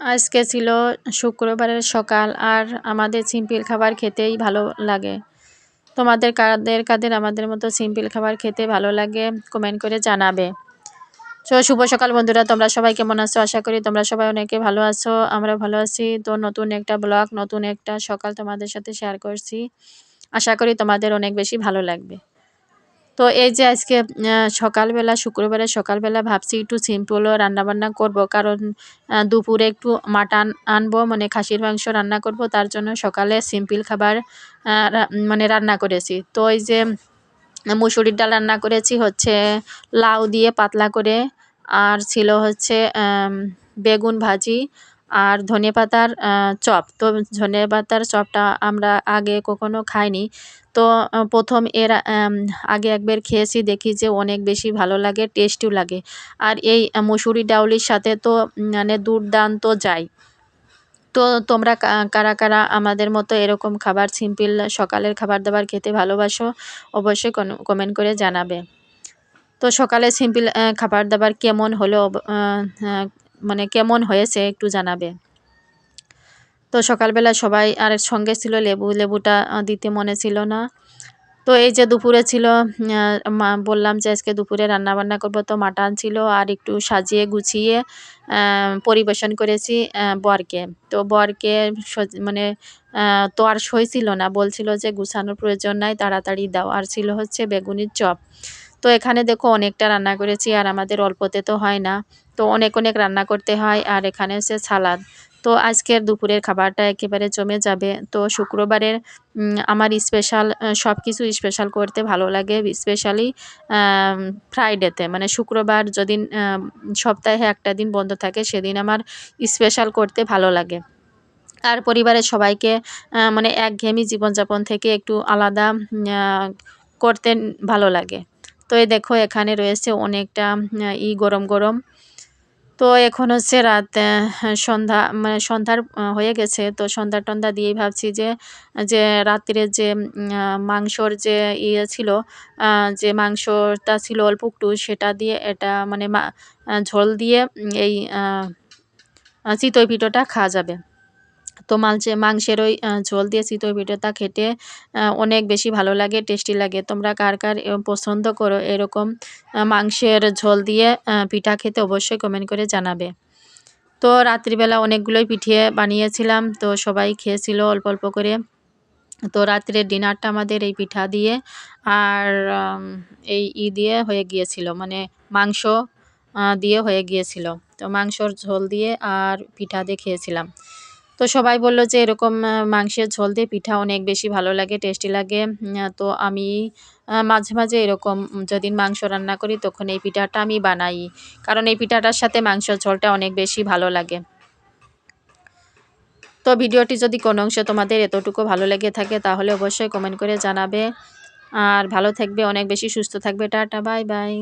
আজকে ছিল শুক্রবারের সকাল আর আমাদের সিম্পল খাবার খেতেই ভালো লাগে। তোমাদের কাদের কাদের আমাদের মতো সিম্পল খাবার খেতে ভালো লাগে কমেন্ট করে জানাবে। তো শুভ সকাল বন্ধুরা, তোমরা সবাই কেমন আছো? আশা করি তোমরা সবাই অনেকে ভালো আছো, আমরা ভালো আছি। তো নতুন একটা ব্লগ, নতুন একটা সকাল তোমাদের সাথে শেয়ার করছি। আশা করি তোমাদের অনেক বেশি ভালো লাগবে। তো এই যে আজকে সকালবেলা, শুক্রবারে সকালবেলা ভাবছি একটু সিম্পলও রান্নাবান্না করব। কারণ দুপুরে একটু মাটন আনব মানে খাসির মাংস রান্না করব। তার জন্য সকালে সিম্পল খাবার মানে রান্না করেছি। তো এই যে, মুসুরির ডাল রান্না করেছি হচ্ছে লাউ দিয়ে পাতলা করে। আর ছিল হচ্ছে বেগুন ভাজি। আর ধনে পাতার চপ। তো ধনে পাতার চপটা আমরা আগে কখনো খাইনি। তো প্রথম এর আগে একবার খেয়েছি, দেখি যে অনেক বেশি ভালো লাগে টেস্টিও লাগে। আর এই মুসুরি ডাউলির সাথে তো মানে দুর্দান্ত যায়। তো তোমরা কারা কারা আমাদের মতো এরকম খাবার সিম্পল সকালের খাবার দাবার খেতে ভালোবাসো, অবশ্যই কমেন্ট করে জানাবে। তো সকালে সিম্পল খাবার দাবার কেমন হলো মানে কেমন হয়েছে একটু জানাবে। তো সকালবেলা সবাই আর সঙ্গে ছিল লেবু, লেবুটা দিতে মনে ছিল না। তো এই যে দুপুরে ছিল বললাম যে আজকে দুপুরে রান্না বান্না করব, তো মাটন ছিল আর একটু সাজিয়ে গুছিয়ে পরিবেশন করেছি বরকে। তো বরকে মানে তো আর সইছিল না, বলছিল যে গুছানোর প্রয়োজন নাই, তাড়াতাড়ি দাও। আর ছিল হচ্ছে বেগুনির চপ। তো এখানে দেখো অনেকটা রান্না করেছি আর আমাদের অল্পতে তো হয় না। তো অনেক অনেক রান্না করতে হয় আর এখানে হচ্ছে সালাদ। তো আজকের দুপুরের খাবারটা একেবারে জমে যাবে। তো শুক্রবারের আমার স্পেশাল সব কিছু স্পেশাল করতে ভালো লাগে। স্পেশালি ফ্রাইডেতে মানে শুক্রবার যদি সপ্তাহে একটা দিন বন্ধ থাকে, সেদিন আমার স্পেশাল করতে ভালো লাগে। আর পরিবারের সবাইকে মানে একঘেয়েমি জীবনযাপন থেকে একটু আলাদা করতে ভালো লাগে। তো এই দেখো এখানে রয়েছে অনেকটা ই গরম গরম। তো এখন হচ্ছে রাত সন্ধ্যা মানে সন্ধ্যার হয়ে গেছে। তো সন্ধ্যা টন্ধা দিয়েই ভাবছি যে যে রাত্রে যে মাংসর যে ইয়ে ছিল যে মাংসটা ছিল অল্প একটু সেটা দিয়ে এটা মানে ঝোল দিয়ে এই চিতই পিঠোটা খাওয়া যাবে। তো মাংসে, মাংসের ওই ঝোল দিয়ে চিতই পিঠোটা খেতে অনেক বেশি ভালো লাগে টেস্টি লাগে। তোমরা কার কার পছন্দ করো এরকম মাংসের ঝোল দিয়ে পিঠা খেতে অবশ্যই কমেন্ট করে জানাবে। তো রাত্রিবেলা অনেকগুলোই পিঠিয়ে বানিয়েছিলাম, তো সবাই খেয়েছিল অল্প অল্প করে। তো রাত্রের ডিনারটা আমাদের এই পিঠা দিয়ে আর এই ই দিয়ে হয়ে গিয়েছিল মানে মাংস দিয়ে হয়ে গিয়েছিল। তো মাংসর ঝোল দিয়ে আর পিঠা দিয়ে খেয়েছিলাম। তো সবাই বলল যে এরকম মাংসের ঝোল দিয়ে পিঠা অনেক বেশি ভালো লাগে টেস্টি লাগে। তো আমি মাঝে মাঝে এরকম যেদিন মাংস রান্না করি তখন এই পিঠাটা আমি বানাই। কারণ এই পিঠাটার সাথে মাংসের ঝোলটা অনেক বেশি ভালো লাগে। তো ভিডিওটি যদি কোনো অংশে তোমাদের এতটুকু ভালো লেগে থাকে তাহলে অবশ্যই কমেন্ট করে জানাবে। আর ভালো থাকবে, অনেক বেশি সুস্থ থাকবে। Tata bye bye